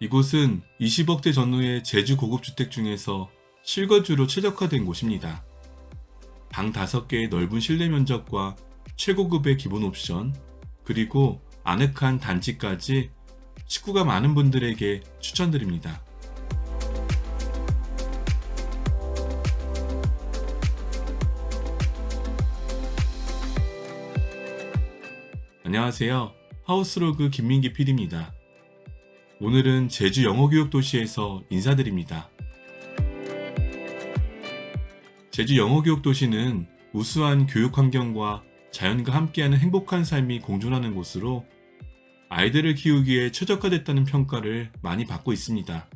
이곳은 20억대 전후의 제주 고급 주택 중에서 실거주로 최적화된 곳입니다. 방 5개의 넓은 실내 면적과 최고급의 기본 옵션, 그리고 아늑한 단지까지 식구가 많은 분들에게 추천드립니다. 안녕하세요. 하우스로그 김민기 PD입니다. 오늘은 제주 영어교육도시에서 인사드립니다. 제주 영어교육도시는 우수한 교육 환경과 자연과 함께하는 행복한 삶이 공존하는 곳으로 아이들을 키우기에 최적화됐다는 평가를 많이 받고 있습니다.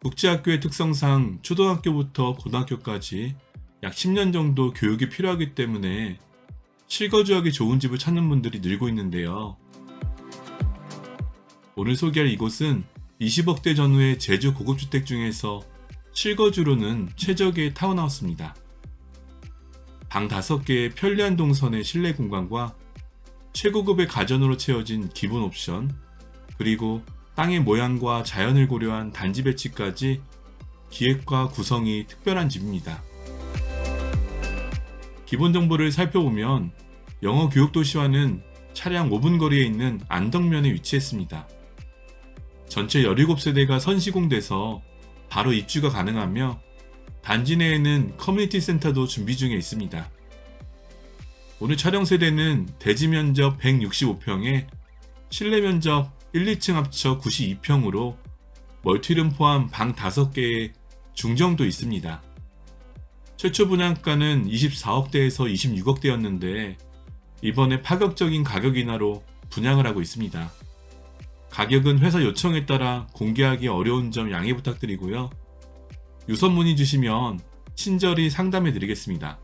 국제학교의 특성상 초등학교부터 고등학교까지 약 10년 정도 교육이 필요하기 때문에 실거주하기 좋은 집을 찾는 분들이 늘고 있는데요. 오늘 소개할 이곳은 20억대 전후의 제주 고급주택 중에서 실거주로는 최적의 타운하우스입니다. 방 5개의 편리한 동선의 실내 공간과 최고급의 가전으로 채워진 기본 옵션, 그리고 땅의 모양과 자연을 고려한 단지 배치까지 기획과 구성이 특별한 집입니다. 기본 정보를 살펴보면 영어 교육 도시와는 차량 5분 거리에 있는 안덕면에 위치했습니다. 전체 17세대가 선시공돼서 바로 입주가 가능하며 단지 내에는 커뮤니티 센터도 준비 중에 있습니다. 오늘 촬영 세대는 대지 면적 165평에 실내 면적 1, 2층 합쳐 92평으로 멀티룸 포함 방 5개의 중정도 있습니다. 최초 분양가는 24억대에서 26억대였는데 이번에 파격적인 가격 인하로 분양을 하고 있습니다. 가격은 회사 요청에 따라 공개하기 어려운 점 양해 부탁드리고요. 유선 문의 주시면 친절히 상담해 드리겠습니다.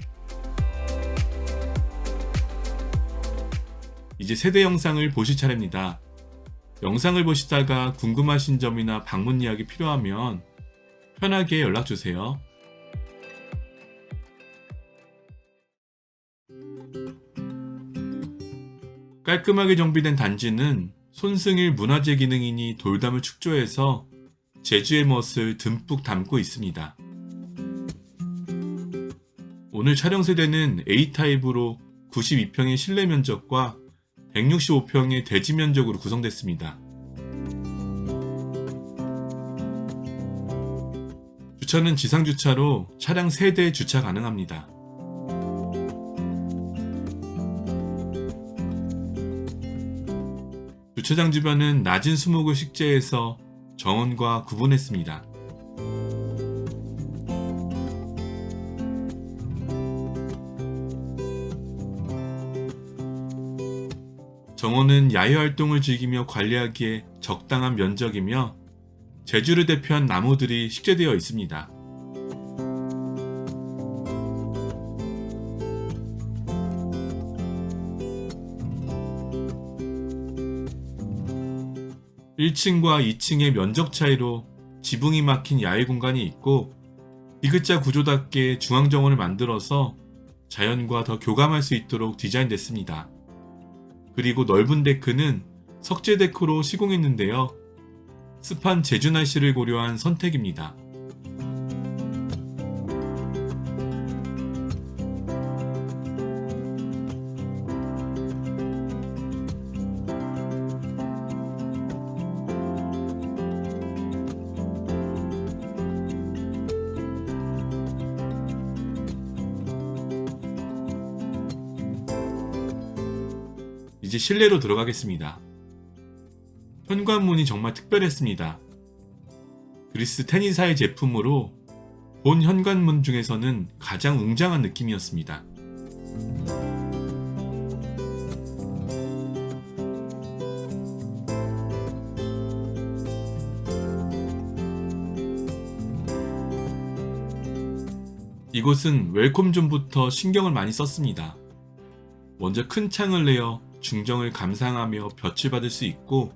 이제 세대 영상을 보실 차례입니다. 영상을 보시다가 궁금하신 점이나 방문 이야기 필요하면 편하게 연락 주세요. 깔끔하게 정비된 단지는 손승일 문화재 기능인이 돌담을 축조해서 제주의 멋을 듬뿍 담고 있습니다. 오늘 촬영 세대는 A타입으로 92평의 실내 면적과 165평의 대지 면적으로 구성됐습니다. 주차는 지상 주차로 차량 3대 주차 가능합니다. 주차장 주변은 낮은 수목을 식재해서 정원과 구분했습니다. 정원은 야외 활동을 즐기며 관리하기에 적당한 면적이며 제주를 대표한 나무들이 식재되어 있습니다. (1층과) (2층의) 면적 차이로 지붕이 막힌 야외 공간이 있고 디귿자 구조답게 중앙 정원을 만들어서 자연과 더 교감할 수 있도록 디자인됐습니다. 그리고 넓은 데크는 석재 데크로 시공했는데요. 습한 제주 날씨를 고려한 선택입니다. 이제 실내로 들어가겠습니다. 현관문이 정말 특별했습니다. 그리스 테니사의 제품으로 본 현관문 중에서는 가장 웅장한 느낌이었습니다. 이곳은 웰컴존부터 신경을 많이 썼습니다. 먼저 큰 창을 내어 중정을 감상하며 볕을 받을 수 있고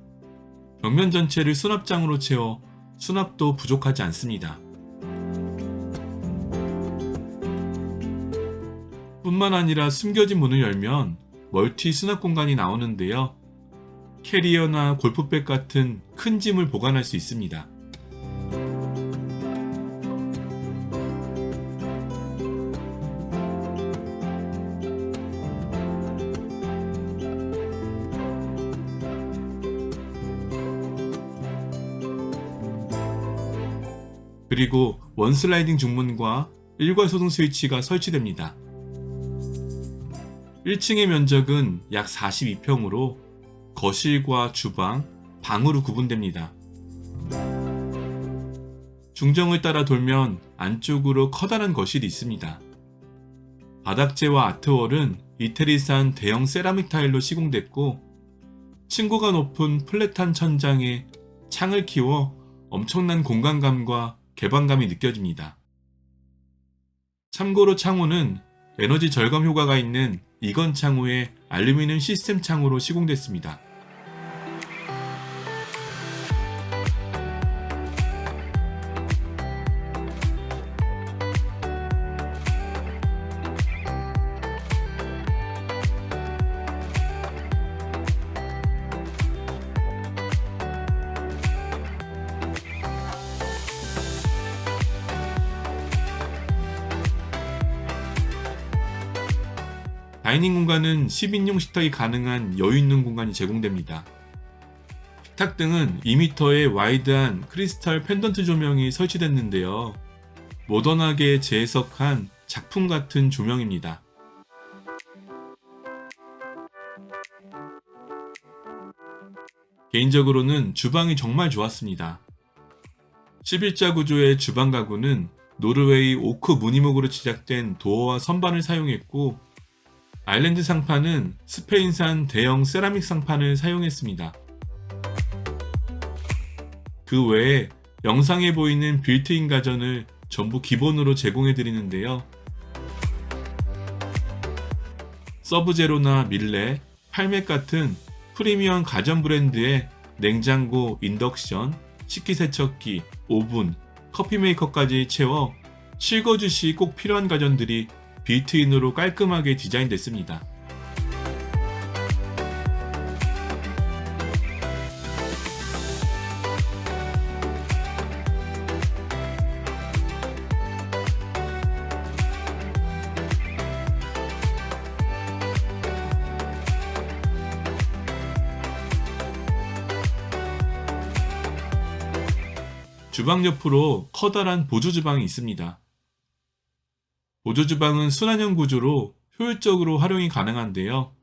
벽면 전체를 수납장으로 채워 수납도 부족하지 않습니다. 뿐만 아니라 숨겨진 문을 열면 멀티 수납 공간이 나오는데요. 캐리어나 골프백 같은 큰 짐을 보관할 수 있습니다. 그리고 원슬라이딩 중문과 일괄 소등 스위치가 설치됩니다. 1층의 면적은 약 42평으로 거실과 주방, 방으로 구분됩니다. 중정을 따라 돌면 안쪽으로 커다란 거실이 있습니다. 바닥재와 아트월은 이태리산 대형 세라믹 타일로 시공됐고 층고가 높은 플랫한 천장에 창을 키워 엄청난 공간감과 개방감이 느껴집니다. 참고로 창호는 에너지 절감 효과가 있는 이건 창호의 알루미늄 시스템 창호로 시공됐습니다. 다이닝 공간은 10인용 식탁이 가능한 여유 있는 공간이 제공됩니다. 식탁 등은 2m의 와이드한 크리스탈 펜던트 조명이 설치됐는데요. 모던하게 재해석한 작품 같은 조명입니다. 개인적으로는 주방이 정말 좋았습니다. 11자 구조의 주방 가구는 노르웨이 오크 무늬목으로 제작된 도어와 선반을 사용했고 아일랜드 상판은 스페인산 대형 세라믹 상판을 사용했습니다. 그 외에 영상에 보이는 빌트인 가전을 전부 기본으로 제공해 드리는데요. 서브제로나 밀레, 팔맥 같은 프리미엄 가전 브랜드의 냉장고, 인덕션, 식기세척기, 오븐, 커피 메이커까지 채워 실거주 시 꼭 필요한 가전들이 빌트인으로 깔끔하게 디자인됐습니다. 주방 옆으로 커다란 보조 주방이 있습니다. 보조 주방은 순환형 구조로 효율적으로 활용이 가능한데요.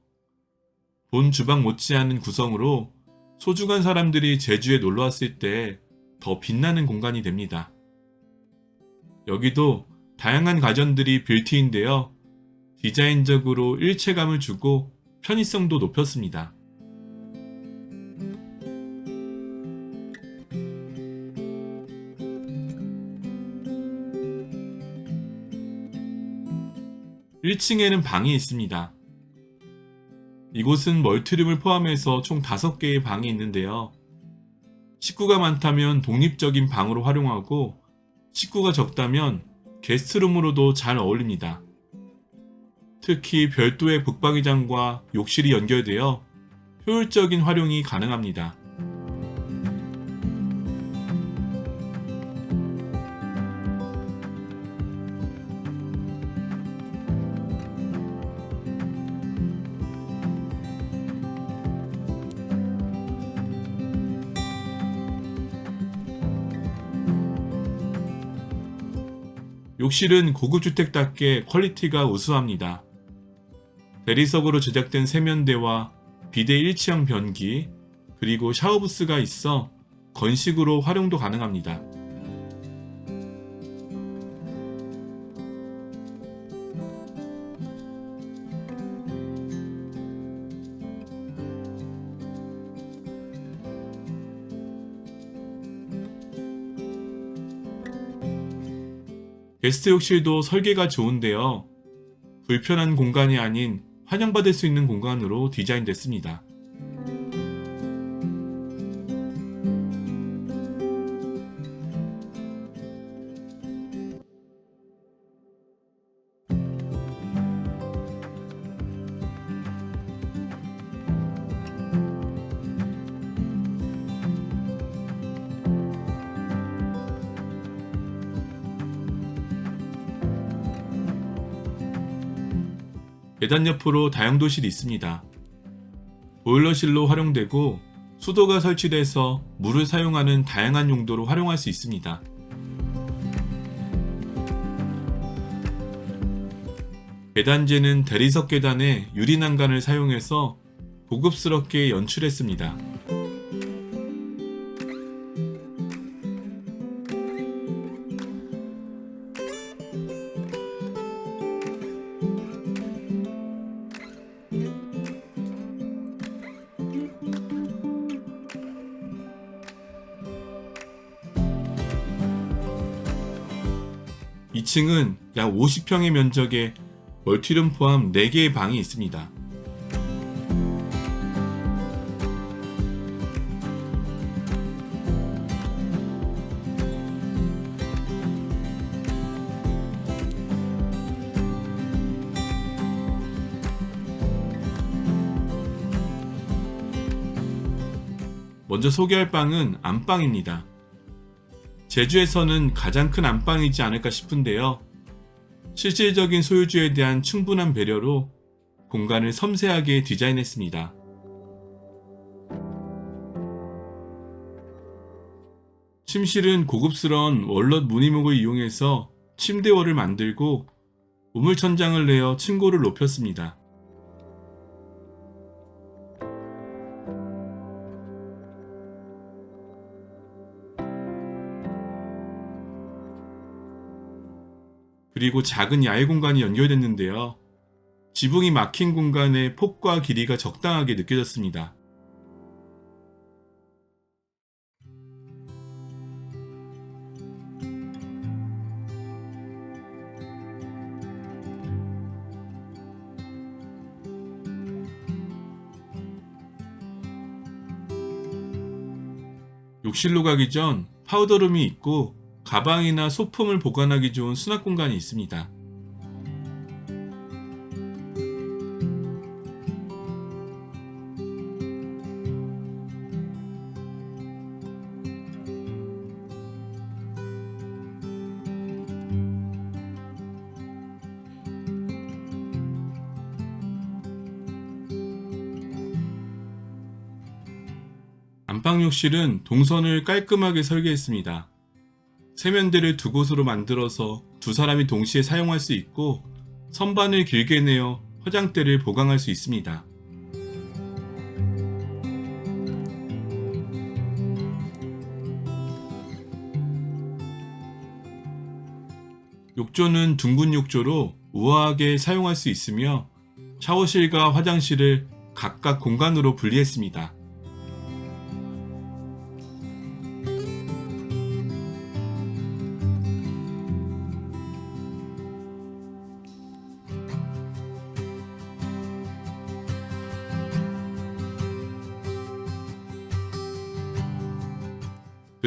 본 주방 못지않은 구성으로 소중한 사람들이 제주에 놀러 왔을 때 더 빛나는 공간이 됩니다. 여기도 다양한 가전들이 빌트인데요. 디자인적으로 일체감을 주고 편의성도 높였습니다. (1층에는) 방이 있습니다. 이곳은 멀티룸을 포함해서 총 5개의 방이 있는데요. 식구가 많다면 독립적인 방으로 활용하고 식구가 적다면 게스트룸으로도 잘 어울립니다. 특히 별도의 북방위장과 욕실이 연결되어 효율적인 활용이 가능합니다. 욕실은 고급 주택답게 퀄리티가 우수합니다. 대리석으로 제작된 세면대와 비대 일치형 변기, 그리고 샤워부스가 있어 건식으로 활용도 가능합니다. 게스트 욕실도 설계가 좋은데요. 불편한 공간이 아닌 환영받을 수 있는 공간으로 디자인됐습니다. 계단 옆으로 다용도실이 있습니다. 보일러실로 활용되고 수도가 설치돼서 물을 사용하는 다양한 용도로 활용할 수 있습니다. 계단재는 대리석 계단에 유리 난간을 사용해서 고급스럽게 연출했습니다. 이층은 약 50평의 면적에 멀티룸 포함 4개의 방이 있습니다. 먼저 소개할 방은 안방입니다. 제주에서는 가장 큰 안방이지 않을까 싶은데요. 실질적인 소유주에 대한 충분한 배려로 공간을 섬세하게 디자인했습니다. 침실은 고급스러운 월넛 무늬목을 이용해서 침대월을 만들고 우물천장을 내어 층고를 높였습니다. 그리고 작은 야외 공간이 연결됐는데요. 지붕이 막힌 공간의 폭과 길이가 적당하게 느껴졌습니다. 욕실로 가기 전 파우더룸이 있고 가방이나 소품을 보관하기 좋은 수납 공간이 있습니다. 안방 욕실은 동선을 깔끔하게 설계했습니다. 세면대를 두 곳으로 만들어서 두 사람이 동시에 사용할 수 있고 선반을 길게 내어 화장대를 보강할 수 있습니다. 욕조는 둥근 욕조로 우아하게 사용할 수 있으며 샤워실과 화장실을 각각 공간으로 분리했습니다.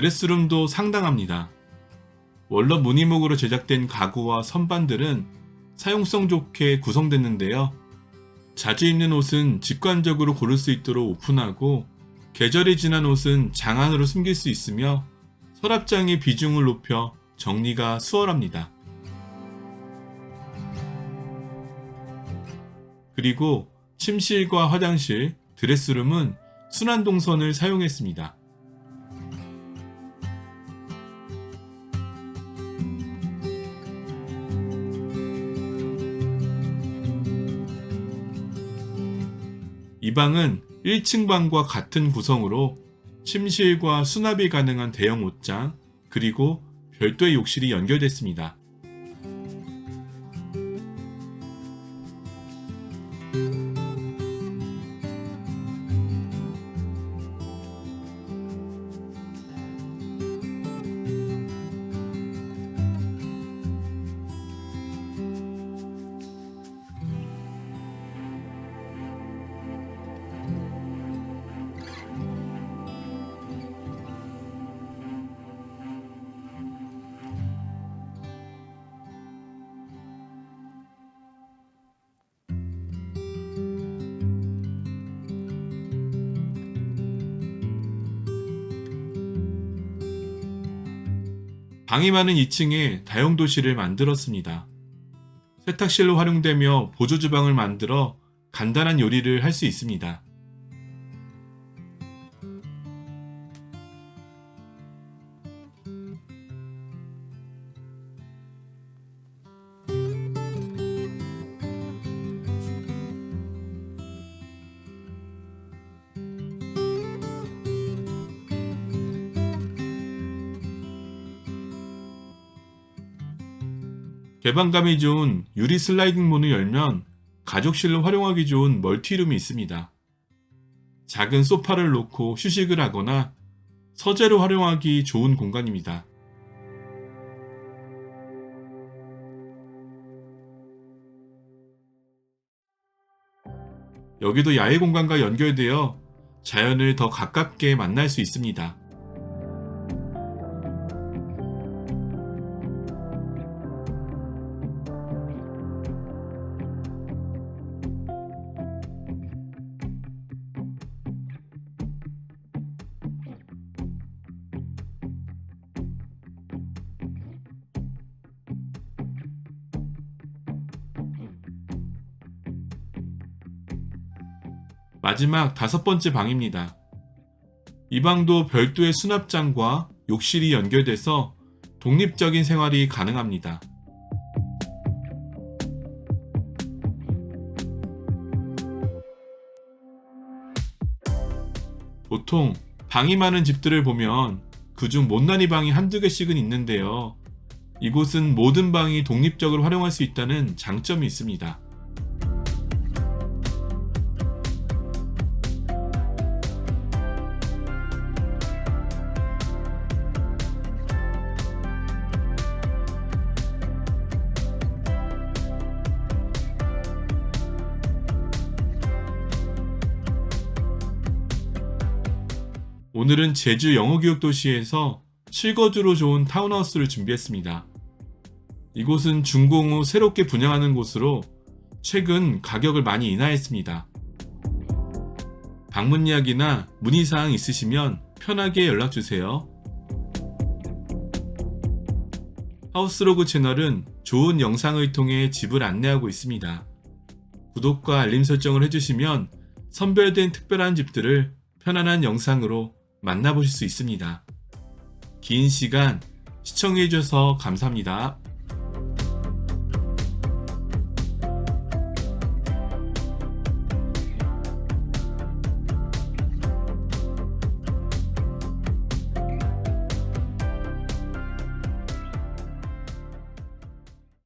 드레스룸도 상당합니다. 원로 무늬목으로 제작된 가구와 선반들은 사용성 좋게 구성됐는데요. 자주 입는 옷은 직관적으로 고를 수 있도록 오픈하고 계절이 지난 옷은 장 안으로 숨길 수 있으며 서랍장의 비중을 높여 정리가 수월합니다. 그리고 침실과 화장실, 드레스룸은 순환 동선을 사용했습니다. 이 방은 1층 방과 같은 구성으로 침실과 수납이 가능한 대형 옷장, 그리고 별도의 욕실이 연결됐습니다. 방이 많은 2층에 다용도실을 만들었습니다. 세탁실로 활용되며 보조 주방을 만들어 간단한 요리를 할 수 있습니다. 개방감이 좋은 유리 슬라이딩 문을 열면 가족실로 활용하기 좋은 멀티룸이 있습니다. 작은 소파를 놓고 휴식을 하거나 서재로 활용하기 좋은 공간입니다. 여기도 야외 공간과 연결되어 자연을 더 가깝게 만날 수 있습니다. 마지막 다섯 번째 방입니다. 이 방도 별도의 수납장과 욕실이 연결돼서 독립적인 생활이 가능합니다. 보통 방이 많은 집들을 보면 그중 못난이 방이 한두 개씩은 있는데요. 이곳은 모든 방이 독립적으로 활용할 수 있다는 장점이 있습니다. 오늘은 제주 영어교육도시에서 실거주로 좋은 타운하우스를 준비했습니다. 이곳은 준공 후 새롭게 분양하는 곳으로 최근 가격을 많이 인하했습니다. 방문 예약이나 문의사항 있으시면 편하게 연락주세요. 하우스로그 채널은 좋은 영상을 통해 집을 안내하고 있습니다. 구독과 알림 설정을 해주시면 선별된 특별한 집들을 편안한 영상으로 만나보실 수 있습니다. 긴 시간 시청해주셔서 감사합니다.